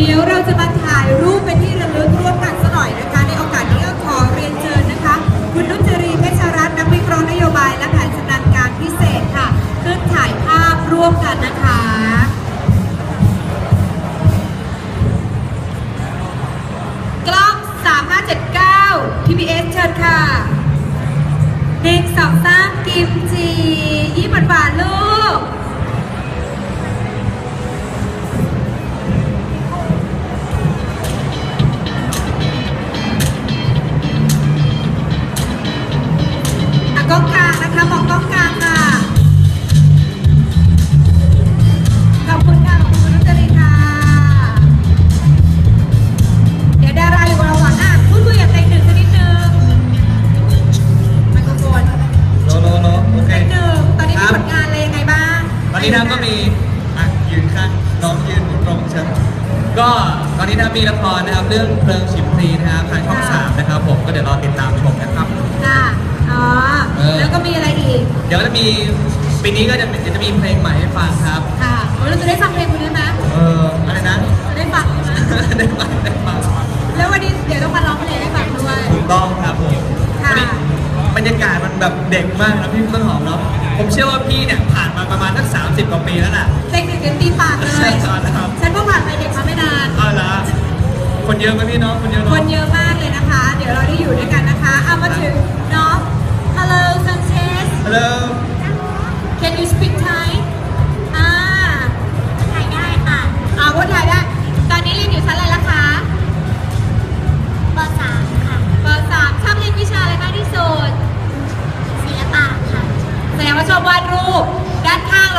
เดี๋ยวเราจะมาถ่ายรูปเป็นที่ระลึกร่วมกันสักหน่อยนะคะ ในโอกาสนี้ก็ขอเรียนเชิญนะคะ คุณนุจรีเพชรรัตน์นักวิเคราะห์นโยบายและแผนชำนาญการพิเศษค่ะ ขึ้นถ่ายภาพร่วมกันนะคะกล้อง 3579 TBS เชิญค่ะหนึ่งสองสามกิมจียิ้มหวานๆลูก นนี้นะครับก็มีอะยืนข้างน้องยืนตรงเชิญก็ตอนนี้นะครับมีละครนะครับเรื่องเพลิงฉิมพลีนะครับทางช่องสามนะครับ ผมก็เดี๋ยวรอติดตามชมนะครับ ค่ะอ๋อเออ แล้วก็มีอะไรอีก เดี๋ยวจะมีปีนี้ก็จะเดี๋ยวจะมีเพลงใหม่ให้ฟังครับ ค่ะโอ้เราจะได้ฟังเพลงคุณด้วยไหมเอออะไรนะ จะได้ฟังใช่ไหมได้ฟังได้ฟังแล้ววันนี้เดี๋ยวต้องมาร้องเพลงให้ฟังด้วย ถูกต้องครับผมค่ะวันนี้บ รรยากาศมันแบบเด็กมากนะพี่ต้นหอมเนาะผมเชื่อว่าพี่เนี่ยผ่านมาประมาณสัก30กว่าปีแล้วน่ะเต็งหนึ่งเดี๋ยวตีปากเลใช่ยครับฉันเพิ่งผ่านไปเด็กมาไม่นานเอาละคนเยอะไหมพี่เน้องคนเยอะคเนาะนเยอะมาก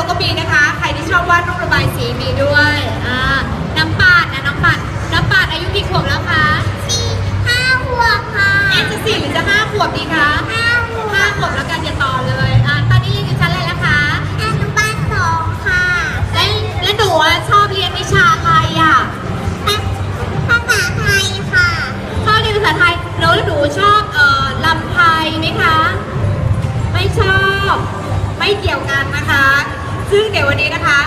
ก็มีนะคะ ใครที่ชอบวาดรูประบายสีมีด้วย วันนี้นะคะ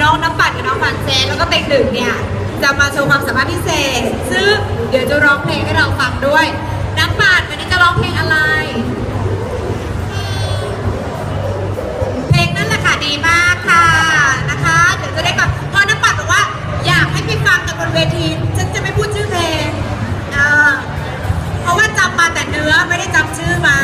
น้องน้ำปั่นกับน้องปั่นเซนแล้วก็เต็งหนึ่งเนี่ยจะมาโชว์ความสามารถพิเศษ ซึ่งเดี๋ยวจะร้องเพลงให้เราฟังด้วย น้ำปั่นวันนี้จะร้องเพลงอะไร เพลงนั่นแหละค่ะดีมากค่ะนะคะเดี๋ยวจะได้แบบพอน้ำปั่นบอกว่าอยากให้พี่ฟังกันบนเวทีฉันจะไม่พูดชื่อเพลงเพราะว่าจำมาแต่เนื้อไม่ได้จำชื่อมา